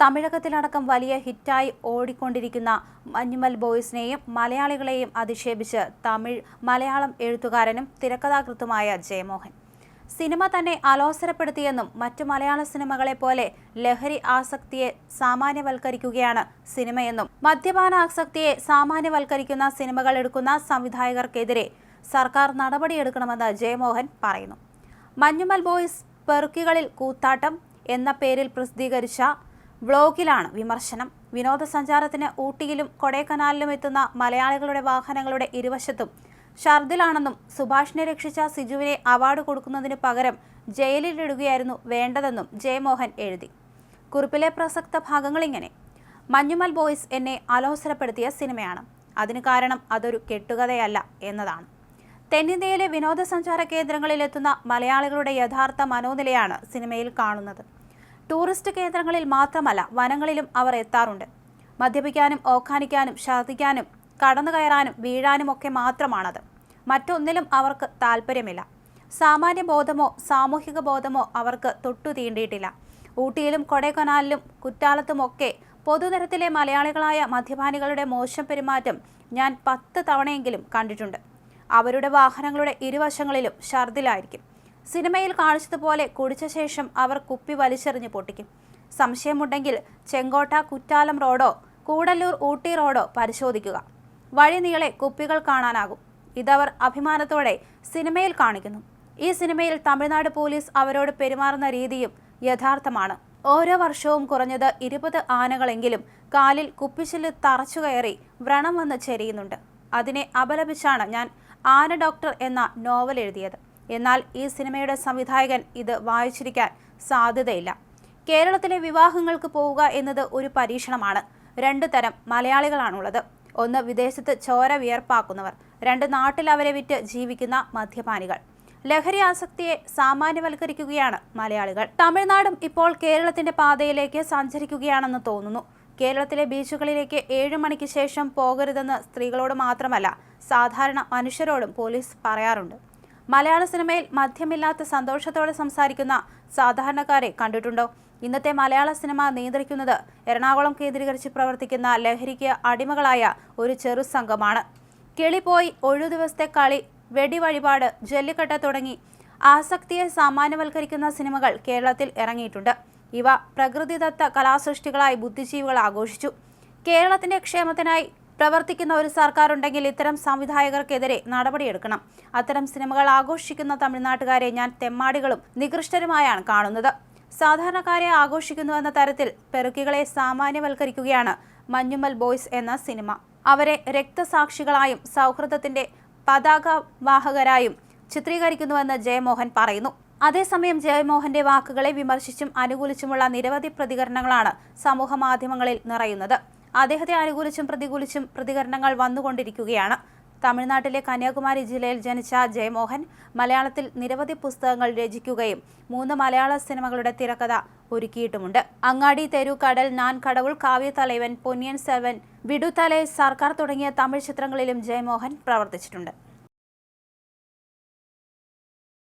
തമിഴകത്തിലടക്കം വലിയ ഹിറ്റായി ഓടിക്കൊണ്ടിരിക്കുന്ന മഞ്ഞുമൽ ബോയ്സിനെയും മലയാളികളെയും അധിക്ഷേപിച്ച് തമിഴ് മലയാളം എഴുത്തുകാരനും തിരക്കഥാകൃത്തുമായ ജയമോഹൻ. സിനിമ തന്നെ അലോസരപ്പെടുത്തിയെന്നും മറ്റു മലയാള സിനിമകളെ പോലെ ലഹരി ആസക്തിയെ സാമാന്യവൽക്കരിക്കുകയാണ് സിനിമയെന്നും മദ്യപാന ആസക്തിയെ സാമാന്യവൽക്കരിക്കുന്ന സിനിമകൾ എടുക്കുന്ന സംവിധായകർക്കെതിരെ സർക്കാർ നടപടിയെടുക്കണമെന്ന് ജയമോഹൻ പറയുന്നു. മഞ്ഞുമൽ ബോയ്സ് പെറുക്കികളിൽ കൂത്താട്ടം എന്ന പേരിൽ പ്രസിദ്ധീകരിച്ച വ്ളോഗിലാണ് വിമർശനം. വിനോദസഞ്ചാരത്തിന് ഊട്ടിയിലും കൊടൈക്കനാലിലും എത്തുന്ന മലയാളികളുടെ വാഹനങ്ങളുടെ ഇരുവശത്തും ഷർദിലാണെന്നും സുഭാഷിനെ രക്ഷിച്ച സിജുവിനെ അവാർഡ് കൊടുക്കുന്നതിന് പകരം ജയിലിലിടുകയായിരുന്നു വേണ്ടതെന്നും ജയമോഹൻ എഴുതി. കുറിപ്പിലെ പ്രസക്ത ഭാഗങ്ങൾ ഇങ്ങനെ മഞ്ഞുമൽ ബോയ്സ് എന്നെ അലോസരപ്പെടുത്തിയ സിനിമയാണ്. അതിന് കാരണം അതൊരു കെട്ടുകഥയല്ല എന്നതാണ്. തെന്നിന്ത്യയിലെ വിനോദസഞ്ചാര കേന്ദ്രങ്ങളിലെത്തുന്ന മലയാളികളുടെ യഥാർത്ഥ മനോനിലയാണ് സിനിമയിൽ കാണുന്നത്. ടൂറിസ്റ്റ് കേന്ദ്രങ്ങളിൽ മാത്രമല്ല വനങ്ങളിലും അവർ എത്താറുണ്ട്. മദ്യപിക്കാനും ഓഖാനിക്കാനും ഛർദ്ദിക്കാനും കടന്നു കയറാനും വീഴാനും ഒക്കെ മാത്രമാണത്. മറ്റൊന്നിലും അവർക്ക് താല്പര്യമില്ല സാമാന്യ ബോധമോ സാമൂഹിക ബോധമോ അവർക്ക് തൊട്ടു തീണ്ടിയിട്ടില്ല. ഊട്ടിയിലും കൊടൈക്കനാലിലും കുറ്റാലത്തുമൊക്കെ പൊതുനിരത്തിലെ മലയാളികളായ മദ്യപാനികളുടെ മോശം പെരുമാറ്റം ഞാൻ പത്ത് തവണയെങ്കിലും കണ്ടിട്ടുണ്ട്. അവരുടെ വാഹനങ്ങളുടെ ഇരുവശങ്ങളിലും ഛർദിലായിരിക്കും. സിനിമയിൽ കാണിച്ചതുപോലെ കുടിച്ച ശേഷം അവർ കുപ്പി വലിച്ചെറിഞ്ഞ് പൊട്ടിക്കും. സംശയമുണ്ടെങ്കിൽ ചെങ്കോട്ട കുറ്റാലം റോഡോ കൂടല്ലൂർ ഊട്ടി റോഡോ പരിശോധിക്കുക. വഴി നീളെ കുപ്പികൾ കാണാനാകും. ഇതവർ അഭിമാനത്തോടെ സിനിമയിൽ കാണിക്കുന്നു. ഈ സിനിമയിൽ തമിഴ്നാട് പോലീസ് അവരോട് പെരുമാറുന്ന രീതിയും യഥാർത്ഥമാണ്. ഓരോ വർഷവും കുറഞ്ഞത് ഇരുപത് ആനകളെങ്കിലും കാലിൽ കുപ്പിച്ചിൽ തറച്ചു കയറി വ്രണം വന്ന് ചെരിയുന്നുണ്ട്. അതിനെ അപലപിച്ചാണ് ഞാൻ ആന ഡോക്ടർ എന്ന നോവൽ എഴുതിയത്. എന്നാൽ ഈ സിനിമയുടെ സംവിധായകൻ ഇത് വായിച്ചിരിക്കാൻ സാധ്യതയില്ല. കേരളത്തിലെ വിവാഹങ്ങൾക്ക് പോവുക എന്നത് ഒരു പരീക്ഷണമാണ്. രണ്ട് തരം മലയാളികളാണുള്ളത്. ഒന്ന് വിദേശത്ത് ചോര വിയർപ്പാക്കുന്നവർ രണ്ട് നാട്ടിൽ അവരെ വിറ്റ് ജീവിക്കുന്ന മദ്യപാനികൾ. ലഹരി ആസക്തിയെ സാമാന്യവൽക്കരിക്കുകയാണ് മലയാളികൾ. തമിഴ്നാടും ഇപ്പോൾ കേരളത്തിന്റെ പാതയിലേക്ക് സഞ്ചരിക്കുകയാണെന്ന് തോന്നുന്നു. കേരളത്തിലെ ബീച്ചുകളിലേക്ക് ഏഴു മണിക്ക് ശേഷം പോകരുതെന്ന് സ്ത്രീകളോട് മാത്രമല്ല സാധാരണ മനുഷ്യരോടും പോലീസ് പറയാറുണ്ട്. മലയാള സിനിമയിൽ മധ്യമില്ലാത്ത സന്തോഷത്തോടെ സംസാരിക്കുന്ന സാധാരണക്കാരെ കണ്ടിട്ടുണ്ടോ? ഇന്നത്തെ മലയാള സിനിമ നിയന്ത്രിക്കുന്നത് എറണാകുളം കേന്ദ്രീകരിച്ച് പ്രവർത്തിക്കുന്ന ലഹരിക്ക് അടിമകളായ ഒരു ചെറു സംഘമാണ്. കിളിപോയി ഒഴു ദിവസത്തെ കളി വെടിവഴിപാട് ജല്ലിക്കട്ട തുടങ്ങി ആസക്തിയെ സാമാന്യവൽക്കരിക്കുന്ന സിനിമകൾ കേരളത്തിൽ ഇറങ്ങിയിട്ടുണ്ട്. ഇവ പ്രകൃതിദത്ത കലാസൃഷ്ടികളായി ബുദ്ധിജീവികൾ ആഘോഷിച്ചു. കേരളത്തിന്റെ ക്ഷേമത്തിനായി പ്രവർത്തിക്കുന്ന ഒരു സർക്കാർ ഉണ്ടെങ്കിൽ ഇത്തരം സംവിധായകർക്കെതിരെ നടപടിയെടുക്കണം. അത്തരം സിനിമകൾ ആഘോഷിക്കുന്ന തമിഴ്നാട്ടുകാരെ ഞാൻ തെമ്മാടികളും നികൃഷ്ടരുമായാണ് കാണുന്നത്. സാധാരണക്കാരെ ആഘോഷിക്കുന്നു എന്ന തരത്തിൽ പെറുക്കികളെ സാമാന്യവൽക്കരിക്കുകയാണ് മഞ്ഞുമൽ ബോയ്സ് എന്ന സിനിമ. അവരെ രക്തസാക്ഷികളായും സൗഹൃദത്തിന്റെ പതാകവാഹകരായും ചിത്രീകരിക്കുന്നുവെന്ന് ജയമോഹൻ പറയുന്നു. അതേസമയം ജയമോഹന്റെ വാക്കുകളെ വിമർശിച്ചും അനുകൂലിച്ചുമുള്ള നിരവധി പ്രതികരണങ്ങളാണ് സമൂഹ മാധ്യമങ്ങളിൽ നിറയുന്നത്. അദ്ദേഹത്തെ അനുകൂലിച്ചും പ്രതികൂലിച്ചും പ്രതികരണങ്ങൾ വന്നുകൊണ്ടിരിക്കുകയാണ്. തമിഴ്നാട്ടിലെ കന്യാകുമാരി ജില്ലയിൽ ജനിച്ച ജയമോഹൻ മലയാളത്തിൽ നിരവധി പുസ്തകങ്ങൾ രചിക്കുകയും മൂന്ന് മലയാള സിനിമകളുടെ തിരക്കഥ ഒരുക്കിയിട്ടുമുണ്ട്. അങ്ങാടി തെരു കടൽ നാൻ കടവുൾ കാവ്യതലൈവൻ പൊന്നിയൻ സെൽവൻ വിടുതലൈ സർക്കാർ തുടങ്ങിയ തമിഴ് ചിത്രങ്ങളിലും ജയമോഹൻ പ്രവർത്തിച്ചിട്ടുണ്ട്.